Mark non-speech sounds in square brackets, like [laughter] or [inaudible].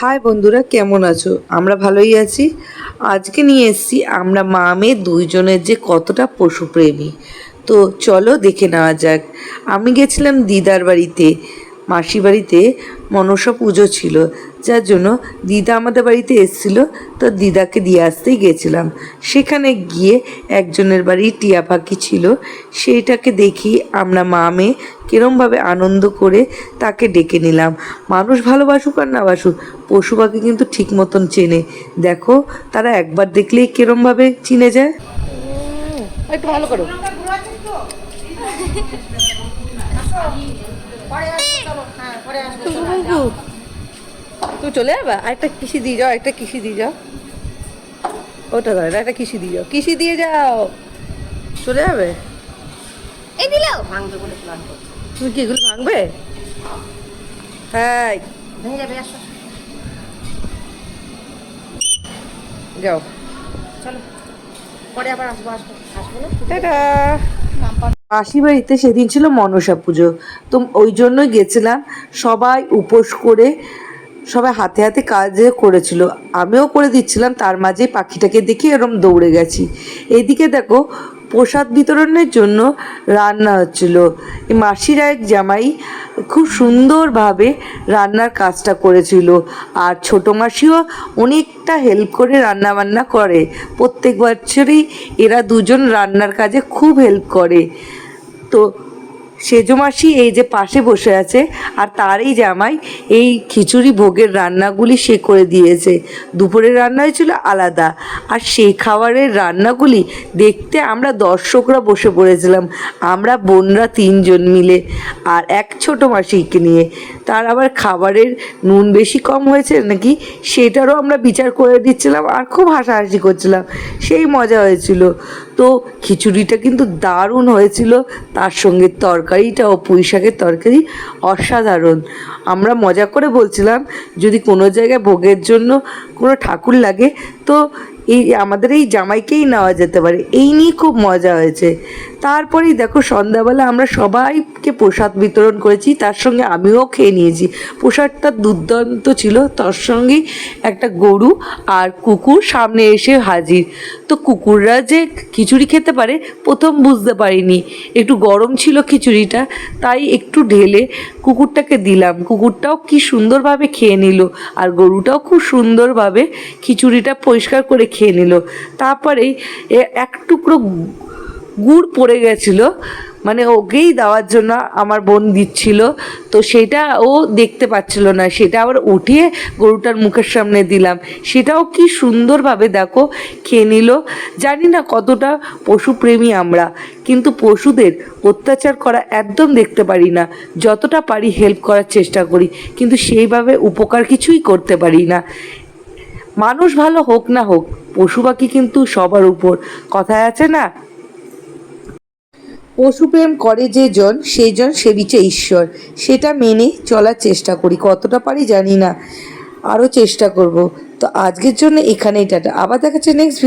High বন্ধুরা, কেমন আছো? আমরা ভালোই আছি। আজকে নিয়ে এসেছি আমরা মা মেয়ে দুইজনের যে কতটা পশুপ্রেমী। তো চলো দেখে নেওয়া যাক। আমি গেছিলাম দিদার বাড়িতে। মাসি বাড়িতে মনসা পুজো ছিল। যার জন্য দিদা আমাদের বাড়িতে এসেছিল। তো দিদাকে দিয়ে আসতেই গেছিলাম সেখানে গিয়ে একজনের বাড়ি টিয়া পাখি ছিল। সেইটাকে দেখি আমরা মা মেয়ে কিরমভাবে আনন্দ করে তাকে ডেকে নিলাম। মানুষ ভালোবাসুক আর না বাসুক পশু পাখি কিন্তু ঠিক মতন চেনে। দেখো তারা একবার দেখলেই কিরমভাবে চিনে যায়। একটু ভালো করো। [laughs] তুমি চলে যাবে? আরেকটা কৃষি দিয়ে যাও একটা কৃষি দিয়ে যাও। ওটা ধরে একটা কৃষি দিয়ে যাও। কৃষি দিয়ে যাও। চলে যাবে? এই দিল। ভাঙবে বলে প্ল্যান করছে। তুমি কি এগুলো ভাঙবে? হ্যাঁ ভেঙে যাবে আসো। যাও। চলো। পরে আবার আসব আসব। আসব না? টাটা। বাড়িতে সেদিন ছিল মনসা পুজো। তো ওই জন্যই গেছিলাম। সবাই উপোস করে, সবাই হাতে হাতে কাজ করেছিল। আমিও করে দিচ্ছিলাম, তার মাঝে পাখিটাকে দেখে এরম দৌড়ে গেছি। এদিকে দেখো, প্রসাদ বিতরণের জন্য রান্না হচ্ছিল। মাসিরা এক জামাই খুব সুন্দরভাবে রান্নার কাজটা করেছিল। আর ছোটো মাসিও অনেকটা হেল্প করে রান্না বান্না করে। প্রত্যেক বছরই এরা দুজন রান্নার কাজে খুব হেল্প করে। তো সেজো মাসি এই যে পাশে বসে আছে আর তারই জামাই এই খিচুড়ি ভোগের রান্নাগুলি সে করে দিয়েছে। দুপুরের রান্না হয়েছিল আলাদা আর সেই খাবারের রান্নাগুলি দেখতে আমরা দর্শকরা বসে পড়েছিলাম। আমরা বোনরা তিনজন মিলে আর এক ছোট মাসিকে নিয়ে। তার আবার খাবারের নুন বেশি কম হয়েছে নাকি সেটারও আমরা বিচার করে দিচ্ছিলাম আর খুব হাসাহাসি করছিলাম। সেই মজা হয়েছিল। তো খিচুড়িটা কিন্তু দারুণ হয়েছিল, তার সঙ্গে তরকারিটা ও পুঁই শাকের তরকারি অসাধারণ। আমরা মজা করে বলছিলাম, যদি কোনো জায়গায় ভোগের জন্য কোনো ঠাকুর লাগে, তো এই আমাদের এই জামাইকেই নেওয়া যেতে পারে। এই নিয়ে খুব মজা হয়েছে। তারপরেই দেখো, সন্ধ্যাবেলা আমরা সবাইকে প্রসাদ বিতরণ করেছি, তার সঙ্গে আমিও খেয়ে নিয়েছি। প্রসাদটা দুর্দান্ত ছিল, তার সঙ্গেই একটা গরু আর কুকুর সামনে এসে হাজির। তো কুকুররা যে খিচুড়ি খেতে পারে, প্রথম বুঝতে পারিনি। একটু গরম ছিল খিচুড়িটা, তাই একটু ঢেলে কুকুরটাকে দিলাম। কুকুরটাও কি সুন্দরভাবে খেয়ে নিল, আর গরুটাও খুব সুন্দরভাবে খিচুড়িটা পরিষ্কার করে খেয়ে নিল। তারপরেই এক টুকরো গুড় পড়ে গেছিল। মানে ওকেই দেওয়ার জন্য আমার বোন দিচ্ছিল। তো সেটা ও দেখতে পাচ্ছিল না। সেটা আবার উঠিয়ে গরুটার মুখের সামনে দিলাম। সেটাও কি সুন্দরভাবে দেখো, খেয়ে নিল। জানি না কতটা পশুপ্রেমী আমরা, কিন্তু পশুদের অত্যাচার করা একদম দেখতে পারি না। যতটা পারি হেল্প করার চেষ্টা করি, কিন্তু সেইভাবে উপকার কিছুই করতে পারি না। মানুষ ভালো হোক না হোক, পশু পাখি কিন্তু সবার উপর। কথায় আছে না পশুপ্রেম করে যে জন, সেই জন সেবিছে ঈশ্বর। সেটা মেনে চলার চেষ্টা করি। কতটা পারি জানি না। আরও চেষ্টা করব। তো আজকের জন্য এখানেই টাটা। আবার দেখাচ্ছে নেক্সট